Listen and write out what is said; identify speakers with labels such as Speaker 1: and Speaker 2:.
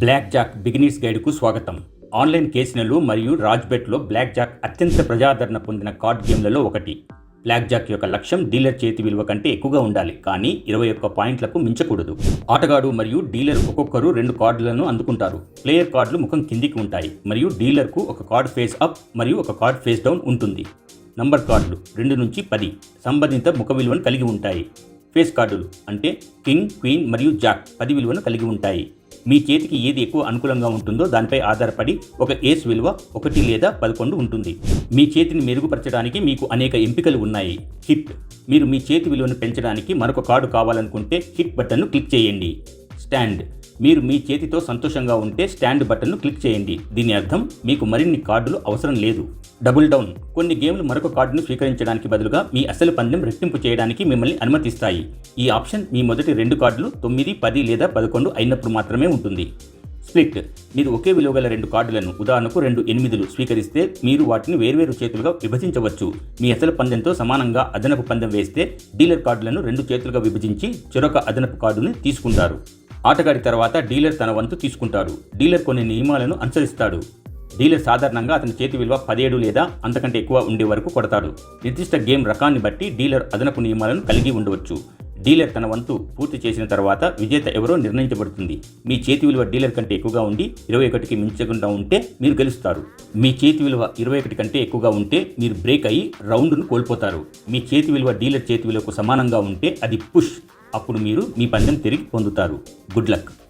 Speaker 1: Black Jack beginners గైడ్కు స్వాగతం. Online కేసినలు మరియు రాజ్బెట్లో black Jack అత్యంత ప్రజాదరణ పొందిన కార్డ్ గేమ్లలో ఒకటి. బ్లాక్ జాక్ యొక్క లక్ష్యం డీలర్ చేతి విలువ కంటే ఎక్కువగా ఉండాలి కానీ ఇరవై ఒక్క పాయింట్లకు మించకూడదు. ఆటగాడు మరియు డీలర్ ఒక్కొక్కరు రెండు కార్డులను అందుకుంటారు. ప్లేయర్ కార్డులు ముఖం కిందికి ఉంటాయి మరియు డీలర్కు ఒక కార్డ్ ఫేస్ అప్ మరియు ఒక కార్డ్ ఫేస్ డౌన్ ఉంటుంది. నంబర్ కార్డులు రెండు నుంచి పది. సంబంధిత ముఖ విలువను కలిగి ఉంటాయి. ఫేస్ కార్డులు అంటే కింగ్ క్వీన్ మరియు జాక్ పది విలువను కలిగి ఉంటాయి. మీ చేతికి ఏది ఎక్కువ అనుకూలంగా ఉంటుందో దానిపై ఆధారపడి ఒక ఏస్ విలువ ఒకటి లేదా పదకొండు ఉంటుంది. మీ చేతిని మెరుగుపరచడానికి మీకు అనేక ఎంపికలు ఉన్నాయి. హిట్. మీరు మీ చేతి విలువను పెంచడానికి మరొక కార్డు కావాలనుకుంటే హిట్ బటన్ను క్లిక్ చేయండి. స్టాండ్. మీరు మీ చేతితో సంతోషంగా ఉంటే స్టాండ్ బటన్ను క్లిక్ చేయండి. దీని అర్థం మీకు మరిన్ని కార్డులు అవసరం లేదు. Double down. కొన్ని గేమ్లు మరొక కార్డును స్వీకరించడానికి బదులుగా మీ అసలు పందెం రెట్టింపు చేయడానికి మిమ్మల్ని అనుమతిస్తాయి. ఈ ఆప్షన్ మీ మొదటి రెండు కార్డులు తొమ్మిది పది లేదా పదకొండు అయినప్పుడు మాత్రమే ఉంటుంది. స్ప్లిట్. మీరు ఒకే విలువ గల రెండు కార్డులను ఉదాహరణకు రెండు ఎనిమిదిలు స్వీకరిస్తే మీరు వాటిని వేర్వేరు చేతులుగా విభజించవచ్చు. మీ అసలు పందెంతో సమానంగా అదనపు పందెం వేస్తే డీలర్ కార్డులను రెండు చేతులుగా విభజించి చెరొక అదనపు కార్డుని తీసుకుంటారు. ఆటగాడి తర్వాత డీలర్ తన వంతు తీసుకుంటాడు. డీలర్ కొన్ని నియమాలను అనుసరిస్తాడు. డీలర్ సాధారణంగా అతని చేతి విలువ పదిహేడు లేదా అంతకంటే ఎక్కువ ఉండే వరకు కొడతాడు. నిర్దిష్ట గేమ్ రకాన్ని బట్టి డీలర్ అదనపు నియమాలను కలిగి ఉండవచ్చు. డీలర్ తన వంతు పూర్తి చేసిన తర్వాత విజేత ఎవరో నిర్ణయించబడుతుంది. మీ చేతి విలువ డీలర్ కంటే ఎక్కువగా ఉండి ఇరవై ఒకటికి మించకుండా ఉంటే మీరు గెలుస్తారు. మీ చేతి విలువ ఇరవై ఒకటి కంటే ఎక్కువగా ఉంటే మీరు బ్రేక్ అయ్యి రౌండ్ను కోల్పోతారు. మీ చేతి విలువ డీలర్ చేతి విలువకు సమానంగా ఉంటే అది పుష్. అప్పుడు మీరు మీ పందెం తిరిగి పొందుతారు. good luck.